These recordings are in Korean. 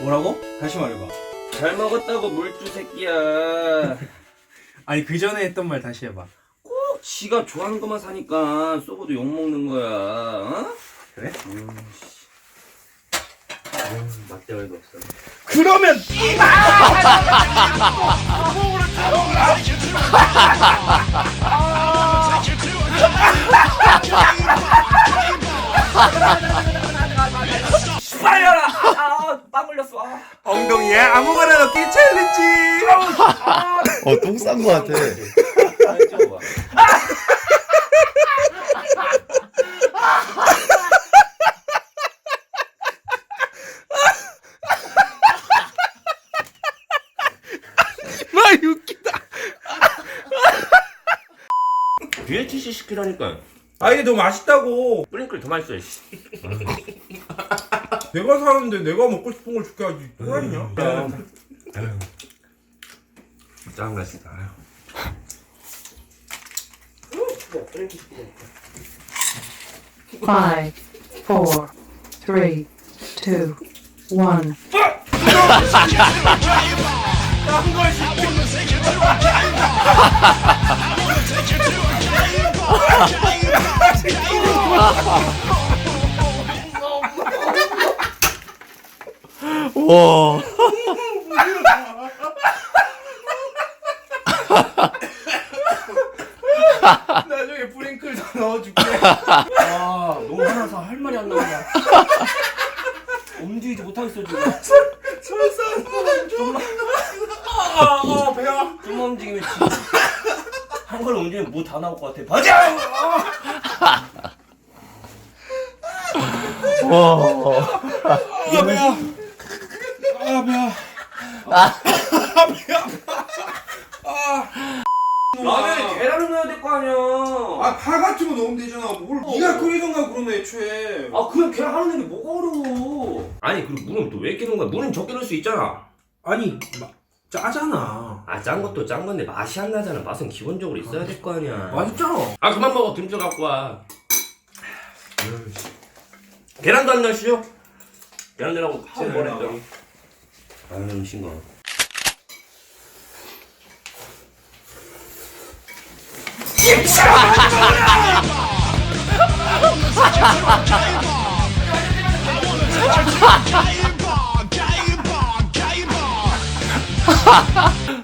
뭐라고? 다시 말해봐. 잘 먹었다고 물주 새끼야. 아니 그 전에 했던 말 다시 해봐. 꼭 지가 좋아하는 것만 사니까 쏘고도 욕 먹는 거야. 어? 그래? 음, 씨. 음, 막대가리도 없어. 그러면 엉덩이에 아무거나 넣기 챌린지. 어, 똥 싼 거 같아. 아, 찍어봐. 나 웃기다. BHC 시키라니까. 아 이게 너무 맛있다고. 프링클 더 맛있어, 씨. 내가 사는데 내가 먹고 싶은 걸 줄게 하지. 또라이냐? 짱맛있다. Five, four, three, two, one. 와. 나중에 프링클 더 넣어줄게. 아, 너무 화나서 할 말이 안 나온다. 움직이지 못하겠어, 지금. 아, 아 배야. 좀만 움직이면 지금. 한걸 움직이면 뭐 다 나올 것 같아. 맞아! 와. 아 배야. 아 배야. 라면에 계란을 넣어야 될 거 아니야. 아, 파 같은 거 넣으면 되잖아. 뭘 네가 끓이던가 그러면 애초에. 아 그냥 계란 하는 게 뭐가 어려워 아니 그리고 물은 또 왜 이렇게 넣은 거야 물은 적게 넣을 수 있잖아 아니, 마, 짜잖아. 아 짠 것도 짠 건데 맛이 안 나잖아 맛은 기본적으로 있어야 될 거 아니야 맛있잖아. 아 그만 먹어 김치 갖고 와 계란도 안 넣으시오 계란 넣으라고 같이 뭐라. 넣으랬더니 아유 싱거워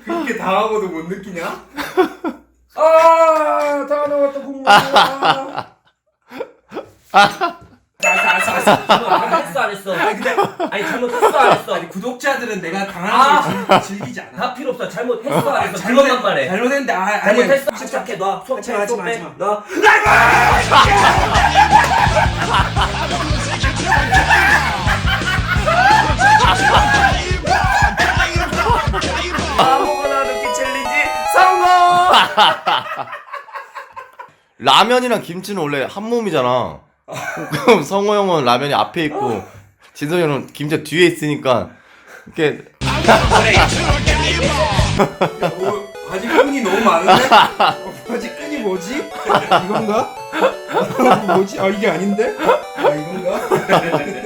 그렇게 당하고도 못 느끼냐? 아, 다 나왔다 국물 이야. 아, 했어 안 했어. 아니 근데 아니 잘못했어 안 했어. 아니 구독자들은 내가 아. 당하는 걸 즐- 즐기지 않아. 다 필요 없어. 잘못했어 안 했어. 그것만 말해. 잘못했는데 아, 아니 잘못했어. 침착해. 놔 수업 하지 마, 하지 마, 하지 마. 놔 아무거나 넣기 챌린지? 성공! 라면이랑 김치는 원래 한 몸이잖아. 그럼 성호 형은 라면이 앞에 있고 진성이 형은 김치 뒤에 있으니까 이렇게 뭐, 바지 끈이 너무 많은데? 어, 바지 끈이 뭐지? 이건가? 어, 뭐지? 아 이게 아닌데? 아 이건가?